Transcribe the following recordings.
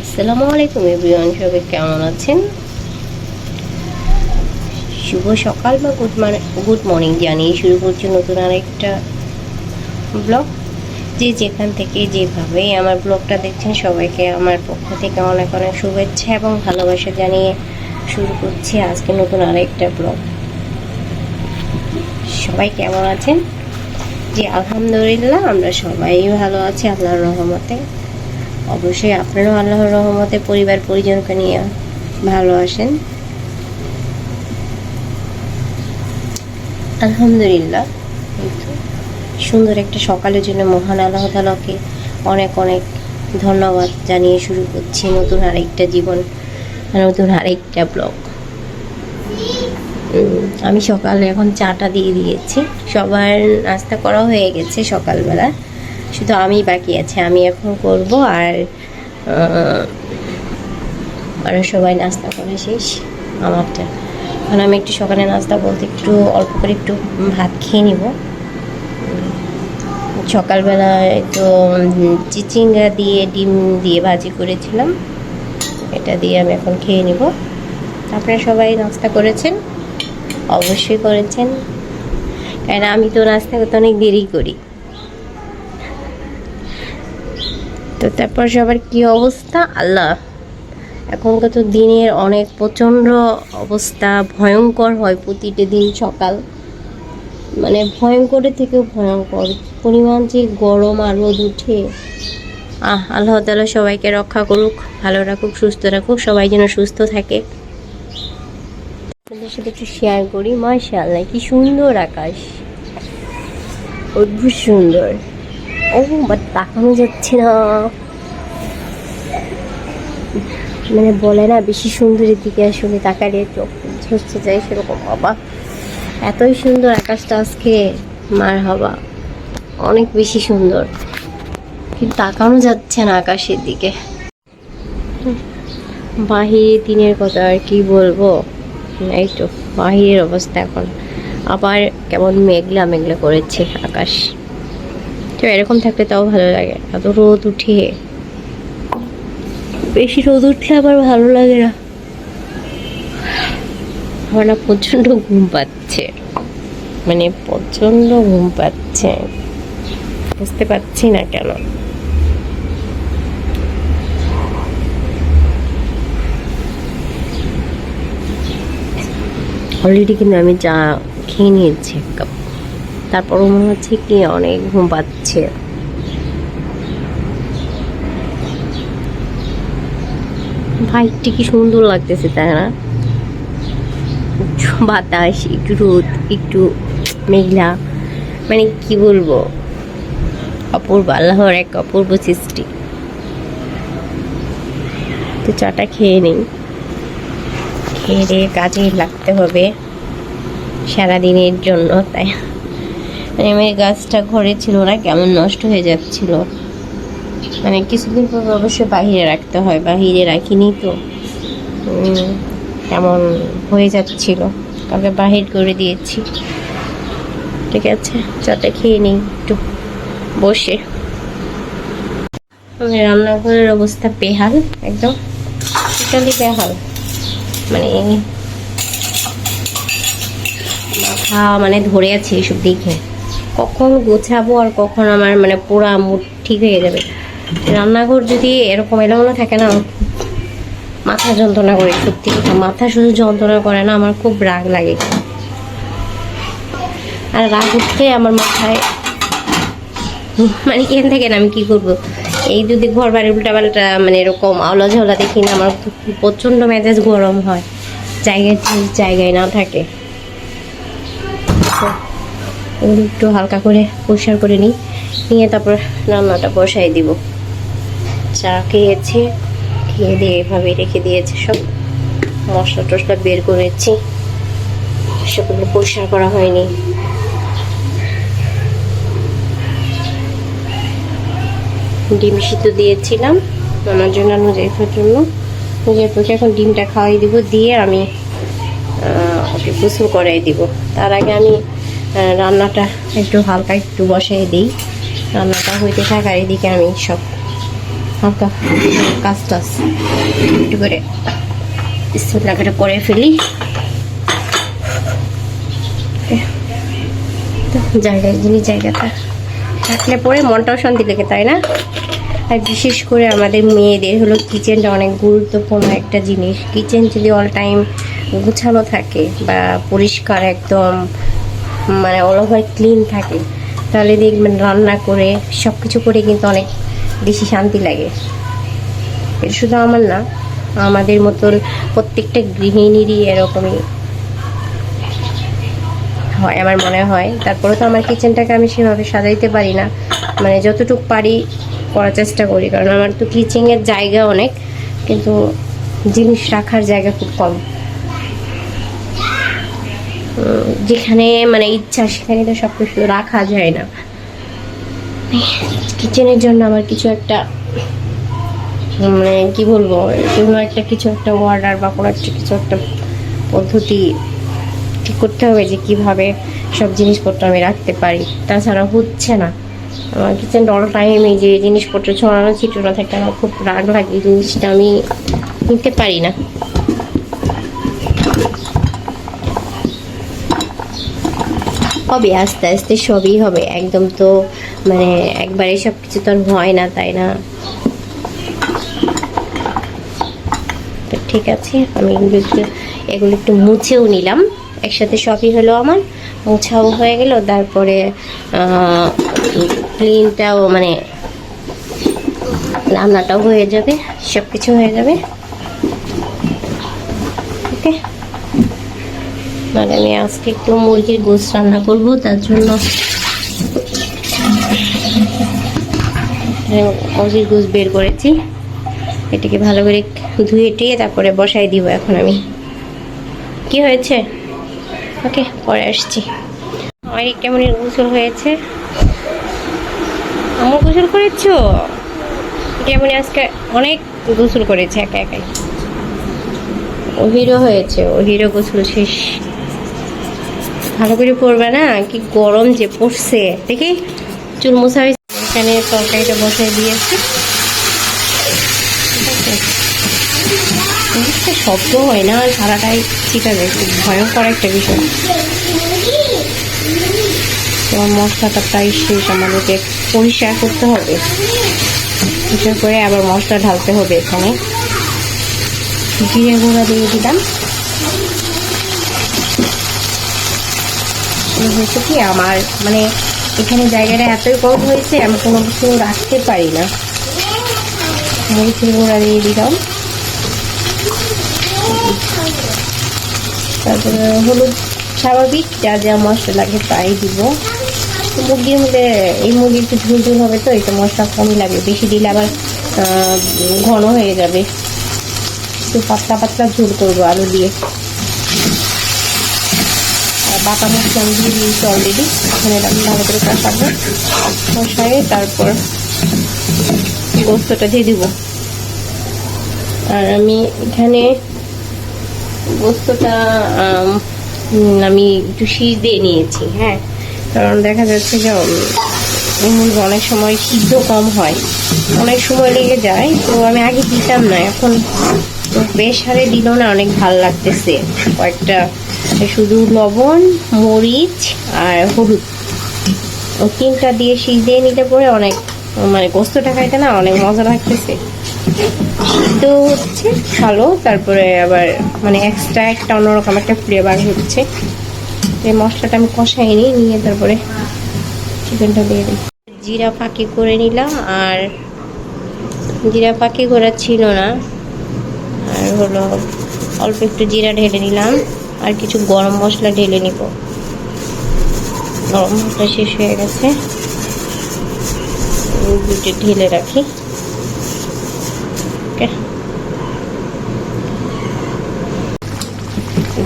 আসসালামু আলাইকুম এভরিওয়ান, সবাই কেমন আছেন? শুভ সকাল বা গুড গুড মর্নিং জানিয়ে শুরু করছি নতুন আরেকটা ব্লগ যে যেখান থেকে যেভাবে আমার ব্লগটা দেখছেন, সবাইকে আমার পক্ষ থেকে অনেক অনেক শুভেচ্ছা এবং ভালোবাসা জানিয়ে শুরু করছি আজকে নতুন আরেকটা ব্লগ সবাই কেমন আছেন? জি, আলহামদুলিল্লাহ, আমরা সবাই ভালো আছি, আল্লাহর রহমতে। অবশ্যই আপনারাও আল্লাহর রহমতে পরিবার পরিজনকে নিয়ে ভালো আসেন। আলহামদুলিল্লাহ সুন্দর একটা সকালের জন্য মহান আল্লাহ তালাকে অনেক অনেক ধন্যবাদ জানিয়ে শুরু করছি নতুন আরেকটা জীবন, নতুন আরেকটা ব্লগ। আমি সকালে এখন চাটা দিয়ে দিয়েছি। সবার নাস্তা করা হয়ে গেছে সকালবেলা। শুধু আমি বাকি আছে, আমি এখন করব আর আর সবাই নাস্তা করে শেষ, আমারটা। এখন আমি একটু সকালে নাস্তা বলতে একটু অল্প করে একটু ভাত খেয়ে নিব। সকালবেলায় একটু চিচিঙ্গা দিয়ে, ডিম দিয়ে ভাজি করেছিলাম, এটা দিয়ে আমি এখন খেয়ে নিব। আপনারা সবাই নাস্তা করেছেন? অবশ্যই করেছেন। কেন আমি তো নাস্তা করতে অনেক দেরি করি। তো তারপর সবার কি অবস্থা? আল্লাহ। এখনকার তো দিনের অনেক প্রচণ্ড অবস্থা, ভয়ঙ্কর হয় প্রতিটা দিন সকাল। মানে ভয়ঙ্করের থেকেও ভয়ঙ্কর। পরিমাণ যে গরম আর রোদ উঠে। আহ, আল্লাহ তালা সবাইকে রক্ষা করুক, ভালো রাখুক, সুস্থ রাখুক, সবাই যেন সুস্থ থাকে। আপনাদের সাথে একটু শেয়ার করি। মাশাআল্লাহ, কি সুন্দর আকাশ। অদ্ভুত সুন্দর। ও, বাট তাকানো যাচ্ছে না। মানে বলে না, বেশি সুন্দরের দিকে আসলে তাকালে চোখ ঝরছে যায় সেরকম, বাবা। এতই সুন্দর আকাশটা আজকে, মার হবা। অনেক বেশি সুন্দর। কিন্তু তাকানো যাচ্ছে না আকাশের দিকে। বাহিরে দিনের কথা আর কি বলব? এই তো, বাহিরের অবস্থা এখন। আবার কেমন মেঘলা মেঘলা করেছে আকাশ। তো এরকম থাকলে তাও ভালো লাগে এত রোদ উঠে। বেশি রোদ উঠলে আবার ভালো লাগে না। আমার না প্রচণ্ড ঘুম পাচ্ছে। মানে প্রচণ্ড ঘুম পাচ্ছে। বুঝতে পারছি না কেন। অলরেডি কিন্তু আমি চা খেয়ে নিয়েছি এক কাপ তারপরও মনে হচ্ছে কি অনেক ঘুম পাচ্ছে। ভাইটি কি সুন্দর লাগতেছে, তাই না? বাতাস, একটু রোদ, একটু মেঘলা মানে কি বলব? অপূর্ব, আল্লাহর এক অপূর্ব সৃষ্টি। তো চাটা খেয়ে নিই। খেয়ে কাজে লাগতে হবে সারাদিনের জন্য, তাই মানে গাছটা ঘরে ছিল না, কেমন নষ্ট হয়ে যাচ্ছিল। মানে কিছুদিন পর অবশ্যই বাহিরে রাখতে হয়, বাহিরে রাখিনি তো। কেমন হয়ে যাচ্ছিল। কালকে বাহির করে দিয়েছি। ঠিক আছে, চাটা খেয়ে নিই একটু, বসে। রান্নাঘরের অবস্থা বেহাল, একদম টোটালি বেহাল। মানে মাথা মানে ধরে আছে এসব দেখে। কখন গোছাবো আর কখন আমার মানে পুরা মুড ঠিক হয়ে যাবে। রান্নাঘর যদি এরকম এলোমেলো থাকে না, মাথা যন্ত্রণা করে, সত্যি কথা। মাথা শুধু যন্ত্রণা করে না, আমার খুব রাগ লাগে। আর রাগ উঠলে আমার মাথায় মানে এখান থেকে আমি কি করব? এই যদি ঘর বাড়ি উল্টাপাল্টা মানে এরকম আওলা ঝাওলা দেখি না, আমার প্রচণ্ড মেজাজ গরম হয়। জায়গায় জায়গায় না থাকে। এগুলো একটু হালকা করে পরিষ্কার করে নিই। নিয়ে তারপর রান্নাটা বসাই দিব। চা খেয়েছি, খেয়ে দিয়ে এভাবে রেখে দিয়েছে সব। মশলা টশলা বের করেছি সেগুলো পরিষ্কার করা হয়নি। ডিম সিদ্ধ দিয়েছিলাম আমার জন্য নুজাইফার জন্য। নুজাইফাকে এখন ডিমটা খাওয়াই দিব, দিয়ে আমি ওকে গোসল করাই দিব। তার আগে আমি রান্নাটা একটু হালকা একটু বসাই দিই। রান্নাটা হইতে থাক এদিকে আমি সব হালকা কাজ টাজ একটু করে বিসমিল্লাহ করে করে ফেলি জায়গায় জিনিস জায়গাটা থাকলে পরে মনটাও শান্তি লেগে, তাই না? আর বিশেষ করে আমাদের মেয়েদের হলো কিচেনটা অনেক গুরুত্বপূর্ণ একটা জিনিস। কিচেন যদি অল টাইম গুছানো থাকে বা পরিষ্কার একদম মানে অল ওভার ক্লিন থাকে। তাহলে দেখবেন রান্না করে সব কিছু করে কিন্তু অনেক বেশি শান্তি লাগে। এটা শুধু আমার না, আমাদের মতন প্রত্যেকটা গৃহিণীরই এরকমই হয়, আমার মনে হয়। তারপরে তো আমার কিচেনটাকে আমি সেভাবে সাজাইতে পারি না। মানে যতটুকু পারি করার চেষ্টা করি, কারণ আমার তো কিচেনের জায়গা অনেক, কিন্তু জিনিস রাখার জায়গা খুব কম। যেখানে মানে ইচ্ছা, সেখানে তো সব কিছু রাখা যায় না। কিচেনের জন্য আমার কিছু একটা মানে কি বলব কোনো একটা কিছু একটা অর্ডার বা কোনো একটা কিছু একটা পদ্ধতি ঠিক করতে হবে যে কীভাবে সব জিনিসপত্র আমি রাখতে পারি। তাছাড়া হচ্ছে না। আমার কিচেন অল টাইমে যে জিনিসপত্র ছড়ানো ছিটানো থাকে আমার খুব রাগ লাগে জিনিসটা আমি নিতে পারি না। হবে আস্তে আস্তে সবই হবে। একদম তো মানে একবারে সব কিছু তো হয় না, তাই না? তো ঠিক আছে, আমি এগুলো একটু এগুলো একটু মুছেও নিলাম। একসাথে সবই হলো আমার, মোছাও হয়ে গেল। তারপরে ক্লিনটাও মানে রান্নাটাও হয়ে যাবে সব কিছু হয়ে যাবে। ওকে? আর আমি আজকে একটু মুরগির গোস রান্না করব, তার জন্য মুরগির গোস বের করেছি। এটাকে ভালো করে ধুয়ে টুয়ে তারপরে বসাই দিব এখন আমি। কি হয়েছে? ওকে, পরে আসছি। আমার কেমন গোসল হয়েছে। আমার গোসল করেছ? কেমন আজকে অনেক গোসল করেছে একা একাই। ও হিরো হয়েছে ও হিরো গোসল শেষ। ভালো করে পড়বে না? কি গরম যে পড়ছে। দেখি, চুল মোছা হয়েছে। এখানে তরকারিটা বসাই দিয়েছি। শব্দ হয় না, সারাটাই ঠিক আছে খুব ভয়ঙ্কর একটা বিষয়। মশলাটা প্রায় শেষ, আমাদেরকে পরিষ্কার করতে হবে। পরিষ্কার করে আবার মশলা ঢালতে হবে এখানে। জিরে গুঁড়া দিয়ে দিলাম। হয়েছে কি আমার মানে এখানে জায়গাটা এতই কম হয়েছে, আমি কোনো কিছু রাখতে পারি না। মরিচের দিয়ে দিলাম। তারপরে হলুদ স্বাভাবিক, যা যা মশলা লাগে তাই দিব। মুরগির মধ্যে এই মুরগি একটু ঝুল ঝুল হবে তো একটু মশলা কমই লাগে। বেশি দিলে আবার ঘন হয়ে যাবে। একটু পাতলা পাতলা ঝুল করব আলু দিয়ে। বাটা মশলা আমি দিয়ে দিয়েছি অলরেডি এখানে আমি ভালো করে কষাবো কষায়ে তারপর গোস্তটা দিয়ে দিব। আর আমি এখানে গোস্তটা, আমি একটু শীষ দিয়ে নিয়েছি হ্যাঁ। কারণ দেখা যাচ্ছে যে মুরগি অনেক সময় সিদ্ধ কম হয়। অনেক সময় লেগে যায়, তো আমি আগে দিতাম না, এখন বেশ হারে দিল না অনেক ভালো লাগতেছে। কয়েকটা শুধু লবণ, মরিচ আর হলুদ। ও তিনটা দিয়ে সিজিয়ে নিতে পরে অনেক মানে গোস্তটা খাইতে না অনেক মজা লাগতেছে। তো হচ্ছে ভালো, তারপরে আবার মানে এক্সট্রা একটা অন্যরকম একটা ফ্লেভার হচ্ছে। এই মশলাটা আমি কষাইনি, নিয়ে তারপরে চিকেনটা দিয়ে দিই। জিরা ফাঁকি করে নিলাম আর জিরা ফাঁকি করা ছিল না। আর হলো অল্প একটু জিরা ঢেলে নিলাম আর কিছু গরম মশলা ঢেলে নিব। গরম মশলা শেষ হয়ে গেছে। ঢেলে রাখি।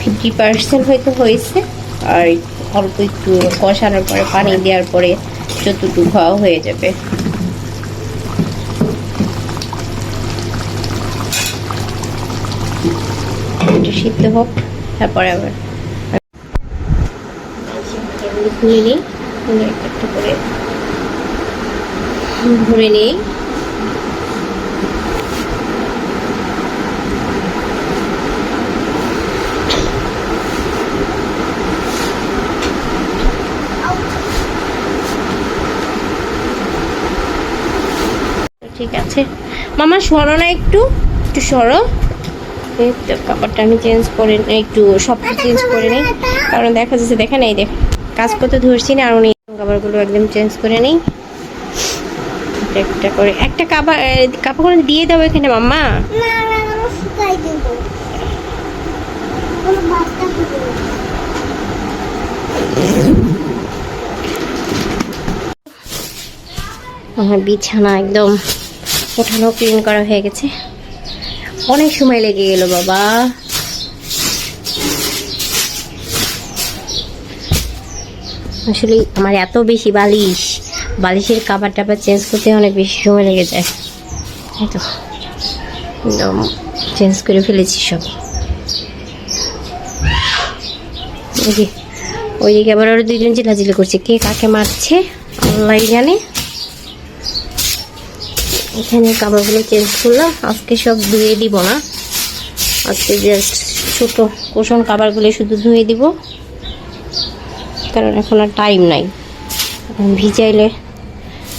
ফিফটি পার্সেন্ট হয়তো হয়েছে। আর অল্প একটু কষানোর পরে পানি দেওয়ার পরে যতটুকু খাওয়া হয়ে যাবে। সিদ্ধ হোক, তারপরে আবার ভুলে নিই একটা করে ভরে নিই। ঠিক আছে। মামা সরো না একটু একটু সরো। তো কাপড়টা আমি চেঞ্জ করে একটু সব চেঞ্জ করে নিই। কারণ দেখা যাচ্ছে দেখে নেই দেখ কাজ করতে ধরছি না আর উনি কাপড়গুলো একদম চেঞ্জ করে নিই। একটা করে একটা কাপড় কাপড় দিয়ে দাও এখানে মাম্মা। আমার বিছানা একদম ওঠানো ক্লিন করা হয়ে গেছে। অনেক সময় লেগে গেল, বাবা। আসলে আমার এত বেশি বালিশ। বালিশের কাবার টাবার চেঞ্জ করতে অনেক বেশি সময় লেগে যায়। এই তো। চেঞ্জ করে ফেলেছি সব। ওইদিকে ওইদিকে আবার ওরা দুইজন চিলাচিলি করছে। কে কাকে মারছে? আল্লাহ জানে। এখানে কাপড়গুলো চেঞ্জ করলাম। আজকে সব ধুয়ে দিব না। আজকে জাস্ট ছোটো কোষণ কাবারগুলো শুধু ধুয়ে দিব। কারণ এখন আর টাইম নাই। ভিজাইলে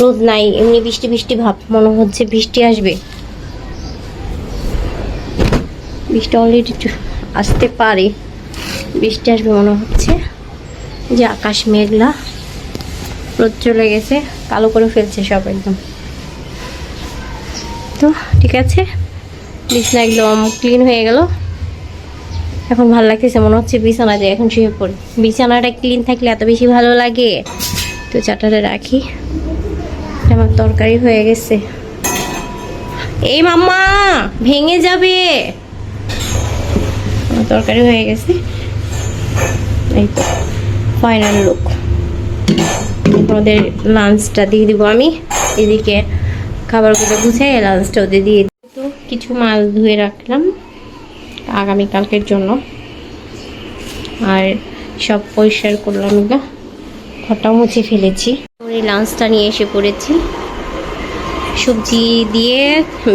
রোদ নাই। এমনি বৃষ্টি বৃষ্টি ভাব, মনে হচ্ছে বৃষ্টি আসবে। বৃষ্টি অলরেডি আসতে পারে। বৃষ্টি আসবে মনে হচ্ছে। যে আকাশ মেঘলা। রোদ চলে গেছে। কালো করে ফেলছে সব একদম। তো, ঠিক আছে। বিছানা একদম ক্লিন হয়ে গেল। এখন ভালো লাগতেছে, মনে হচ্ছে বিছানা যে এখন শুয়ে পড়ি। বিছানাটা ক্লিন থাকলে এত বেশি ভালো লাগে। তো চাটাটা রাখি। আমার তরকারি হয়ে গেছে। এই মাম্মা, ভেঙে যাবে। আমার তরকারি হয়ে গেছে। এই তো ফাইনাল লুক ওদের লাঞ্চটা দিয়ে দিব আমি। এদিকে খাবারগুলো গুছিয়ে লাঞ্চটা ওদের দিয়ে দিই। তো কিছু মাছ ধুয়ে রাখলাম আগামীকালকের জন্য। আর সব পরিষ্কার করলাম এগুলো ঘরটাও মুছে ফেলেছি। এই লাঞ্চটা নিয়ে এসে পড়েছি। সবজি দিয়ে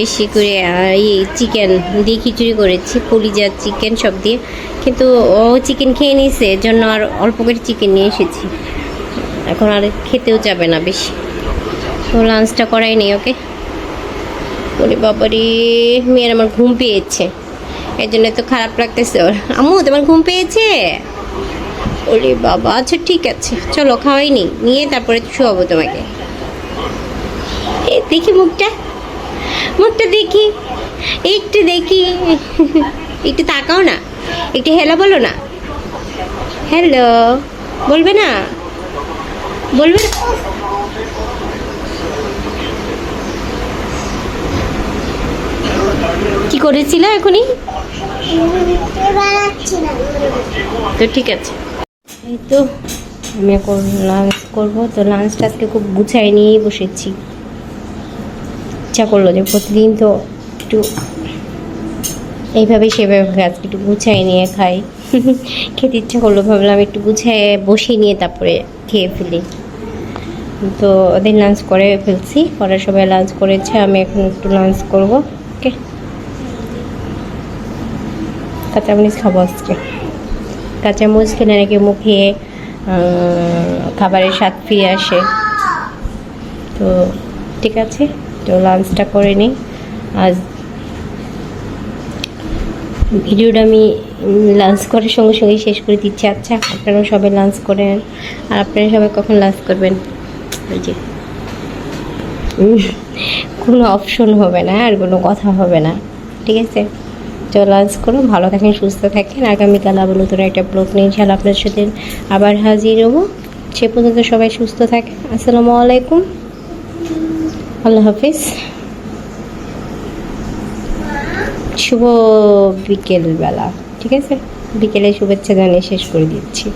বেশি করে এই চিকেন দিয়ে খিচুড়ি করেছি কলিজা চিকেন সব দিয়ে। কিন্তু ও চিকেন খেয়ে নিয়েছে এর জন্য আর অল্প করে চিকেন নিয়ে এসেছি। এখন আর খেতেও যাবে না বেশি। তো লাঞ্চটা করাই নেই ওকে ওরে বাবারে, মেয়ের আমার ঘুম পেয়েছে। এর জন্য তো খারাপ লাগতেছে ওর। আম্মু, তোমার ঘুম পেয়েছে? ওরে বাবা আচ্ছা ঠিক আছে। চলো, খাওয়াই নি নিয়ে তারপরে শোয়াবো তোমাকে। দেখি মুখটা। মুখটা দেখি। একটু দেখি। একটু তাকাও না। একটু হ্যালো বলো না। হ্যালো বলবে না? বলবে না? কি করেছিল এখনই? তো ঠিক আছে। এই তো আমি এখন লাঞ্চ করব। তো লাঞ্চটা আজকে খুব গুছাই নিয়েই বসেছি। ইচ্ছা করল যে প্রতিদিন তো একটু এইভাবে সেভাবে আজকে একটু গুছাই নিয়ে খাই। খেতে ইচ্ছা করল ভাবলাম একটু গুছিয়ে বসিয়ে নিয়ে তারপরে খেয়ে ফেলি। তো ওদের লাঞ্চ করে ফেলছি। ওরা সবাই লাঞ্চ করেছে আমি এখন একটু লাঞ্চ করব। ওকে কাঁচামরিচ খাব আজকে। কাঁচামরিচ খেলে নাকি মুখে খাবারের স্বাদ ফিরে আসে। তো ঠিক আছে, তো লাঞ্চটা করে নিই। আজ ভিডিওটা আমি লাঞ্চ করার সঙ্গে সঙ্গে শেষ করে দিচ্ছি। আচ্ছা আপনারাও সবাই লাঞ্চ করেন আর আপনারা সবাই কখন লাঞ্চ করবেন? ওই যে। কোনো অপশন হবে না, আর কোনো কথা হবে না। ঠিক আছে? তো লাঞ্চ করুন, ভালো থাকেন, সুস্থ থাকেন। আগামীকাল আবার নতুন একটা ব্লগ নিয়ে ঝাল আপনার সাথে আবার হাজির হব। সে পর্যন্ত সবাই সুস্থ থাকেন। আসসালামু আলাইকুম। আল্লাহ হাফিজ। শুভ বিকেলবেলা, ঠিক আছে? বিকেলে শুভেচ্ছা জানিয়ে শেষ করে দিচ্ছি।